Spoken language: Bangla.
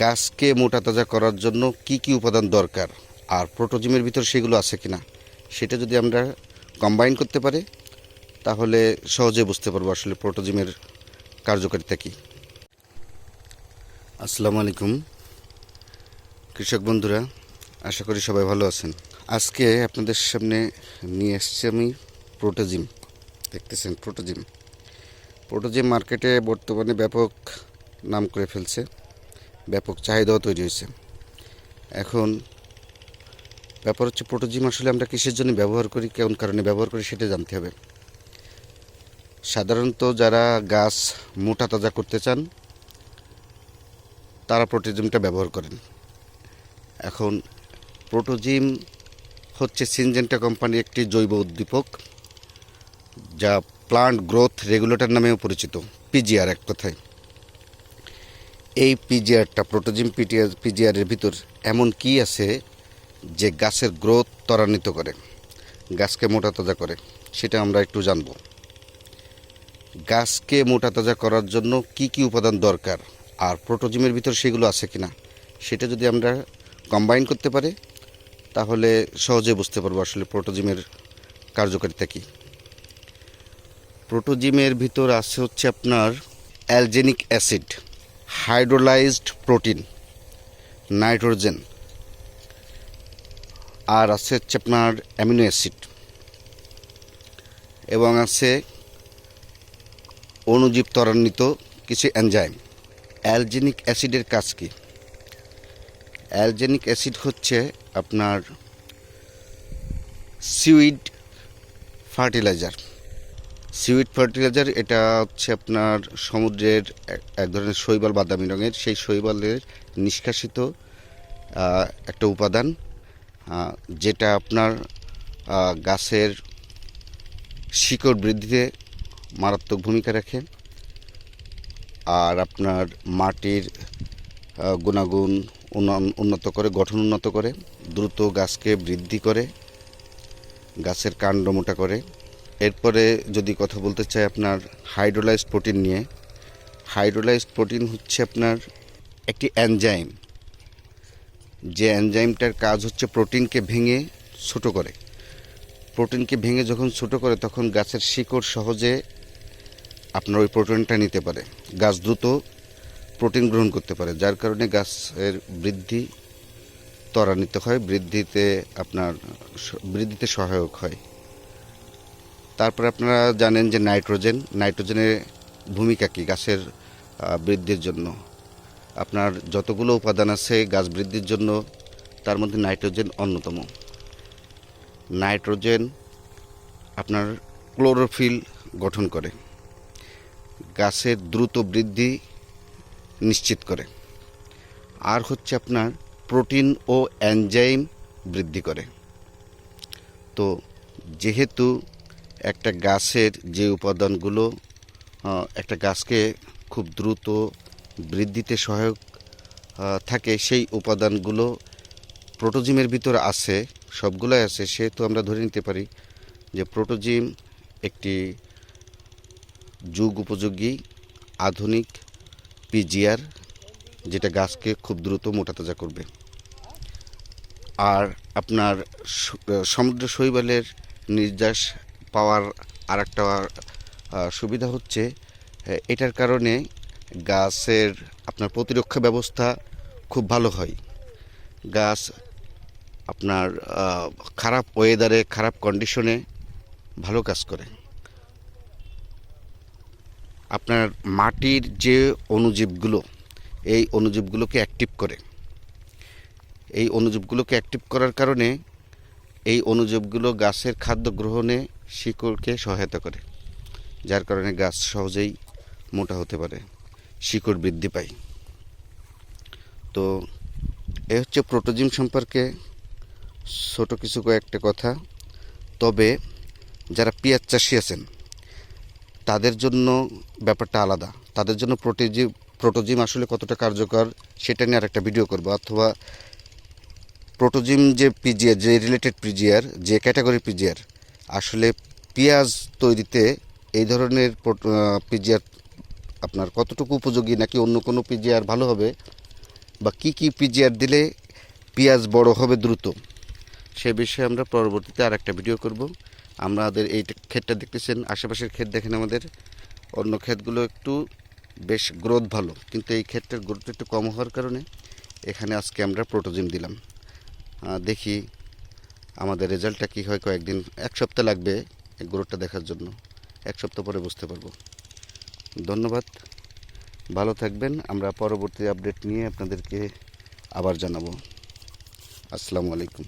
গাছকে মোটা তাজা করার জন্য কি কি উপাদান দরকার? আর প্রোটোজিমের ভিতর সেগুলো আছে কিনা? সেটা যদি আমরা কম্বাইন করতে পারি, তাহলে সহজে বুঝতে পারব আসলে প্রোটোজিমের কার্যকারিতা কী। আসসালামু আলাইকুম। কৃষক বন্ধুরা, আশা করি সবাই ভালো আছেন। আজকে আপনাদের সামনে নিয়ে এসেছি আমি প্রোটোজিম। দেখতেছেন প্রোটোজিম। প্রোটোজিম মার্কেটে বর্তমানে ব্যাপক নাম করে ফেলছে। ব্যাপক চাহিদাও তৈরি হয়েছে। এখন ব্যাপার হচ্ছে প্রোটোজিম আসলে আমরা কিসের জন্য ব্যবহার করি কেমন কারণে ব্যবহার করি সেটা জানতে হবে। সাধারণত যারা গাছ মোটা তাজা করতে চান, তারা প্রোটোজিমটা ব্যবহার করেন। এখন প্রোটোজিম হচ্ছে সিনজেন্টা কোম্পানির একটি জৈব উদ্দীপক, যা প্লান্ট গ্রোথ রেগুলেটর নামেও পরিচিত পিজিআর এক কথায়। এই পিজিআরটা, প্রোটোজিম পিটিআর, পিজিআরের ভিতর এমন কি আছে যে গাছের গ্রোথ ত্বরান্বিত করে, গাছকে মোটা তাজা করে? সেটা আমরা একটু জানব। গাছকে মোটা তাজা করার জন্য কি কি উপাদান দরকার? আর প্রোটোজিমের ভিতর সেগুলো আছে কিনা? সেটা যদি আমরা কম্বাইন করতে পারি, তাহলে সহজে বুঝতে পারব আসলে প্রোটোজিমের কার্যকারিতা কী। প্রোটোজিমের ভিতর আছে হচ্ছে আপনার alginic acid. Hydrolysed protein nitrogen আর আছে হচ্ছে আপনার অ্যামিনো অ্যাসিড এবং আছে অণুজীব ত্বরান্বিত কিছু এনজাইম অ্যালজেনিক অ্যাসিডের কাজ কী? অ্যালজেনিক অ্যাসিড হচ্ছে আপনার সিউইড ফার্টিলাইজার সিউইড ফার্টিলাইজার এটা হচ্ছে আপনার সমুদ্রের এক ধরনের শৈবাল বাদামি রঙের। সেই শৈবালের নিষ্কাশিত একটা উপাদান যেটা আপনার গাছের শিকড় বৃদ্ধিতে মারাত্মক ভূমিকা রাখে। আর আপনার মাটির গুণাগুণ উন্নত করে, গঠন উন্নত করে, দ্রুত গাছকে বৃদ্ধি করে, গাছের কাণ্ড মোটা করে। এরপরে যদি কথা বলতে চাই আপনার হাইড্রোলাইজড প্রোটিন নিয়ে হাইড্রোলাইজড প্রোটিন হচ্ছে আপনার একটি এনজাইম যে এনজাইমটার কাজ হচ্ছে প্রোটিনকে ভেঙে ছোটো করে। প্রোটিনকে ভেঙে যখন ছোটো করে, তখন গাছের শিকড় সহজে আপনার ওই প্রোটিনটা নিতে পারে। গাছ দ্রুত প্রোটিন গ্রহণ করতে পারে, যার কারণে গাছের বৃদ্ধি ত্বরান্বিত হয়, বৃদ্ধিতে আপনার বৃদ্ধিতে সহায়ক হয়। তারপরে আপনারা জানেন যে নাইট্রোজেন, নাইট্রোজেনের ভূমিকা কী গাছের বৃদ্ধির জন্য। আপনার যতগুলো উপাদান আছে গাছ বৃদ্ধির জন্য, তার মধ্যে নাইট্রোজেন অন্যতম। নাইট্রোজেন আপনার ক্লোরোফিল গঠন করে, গাছের দ্রুত বৃদ্ধি নিশ্চিত করে। আর হচ্ছে আপনার প্রোটিন ও এনজাইম বৃদ্ধি করে। তো যেহেতু একটা গাছের যে উপাদানগুলো একটা গাছকে খুব দ্রুত বৃদ্ধিতে সহায়ক থাকে, সেই উপাদানগুলো প্রোটোজিমের ভিতর আছে, সবগুলোই আছে, সেহেতু আমরা ধরে নিতে পারি যে প্রোটোজিম একটি যুগ উপযোগী, আধুনিক পিজিআর, যেটা গাছকে খুব দ্রুত মোটা তাজা করবে। আর আপনার সমুদ্র শৈবালের নির্যাস পাওয়ার আর একটা সুবিধা হচ্ছে এটার কারণে গাছের আপনার প্রতিরক্ষা ব্যবস্থা খুব ভালো হয়। গাছ আপনার খারাপ ওয়েদারে খারাপ কন্ডিশনে ভালো কাজ করে। আপনার মাটির যে অণুজীবগুলো, এই অণুজীবগুলোকে অ্যাক্টিভ করে। এই অণুজীবগুলোকে অ্যাক্টিভ করার কারণে এই অণুজীবগুলো গাছের খাদ্য গ্রহণে শিকড়কে সহায়তা করে, যার কারণে গাছ সহজেই মোটা হতে পারে, শিকড় বৃদ্ধি পায়। তো এ হচ্ছে প্রোটোজিম সম্পর্কে ছোট কিছু কয়েকটা কথা। তবে যারা পেঁয়াজ চাষি আছেন, তাদের জন্য ব্যাপারটা আলাদা। তাদের জন্য প্রোটোজিম প্রোটোজিম আসলে কতটা কার্যকর সেটা নিয়ে আরেকটা ভিডিও করব। অথবা প্রোটোজিম যে পিজিআর যে রিলেটেড পিজিআর যে ক্যাটাগরি পিজিআর আসলে পেঁয়াজ তৈরিতে এই ধরনের পিজিআর আপনার কতটুকু উপযোগী নাকি অন্য কোনো পিজিআর ভালো হবে? বা কি কি পিজিআর দিলে পেঁয়াজ বড় হবে দ্রুত? সে বিষয়ে আমরা পরবর্তীতে আর একটা ভিডিও করব। আমাদের এই ক্ষেতটা দেখতেছেন, আশেপাশের ক্ষেত দেখেন আমাদের। অন্য ক্ষেতগুলো একটু বেশ গ্রোথ ভালো, কিন্তু এই ক্ষেতটার গ্রোথ একটু কম হওয়ার কারণে এখানে আজকে আমরা প্রোটোজিন দিলাম। দেখি আমাদের রেজাল্টটা কী হয় কয়েকদিন, এক সপ্তাহ লাগবে গ্রোথটা দেখার জন্য। এক সপ্তাহ পরে বুঝতে পারব। ধন্যবাদ। ভালো থাকবেন। আমরা পরবর্তী আপডেট নিয়ে আপনাদেরকে আবার জানাব। আসসালামু আলাইকুম।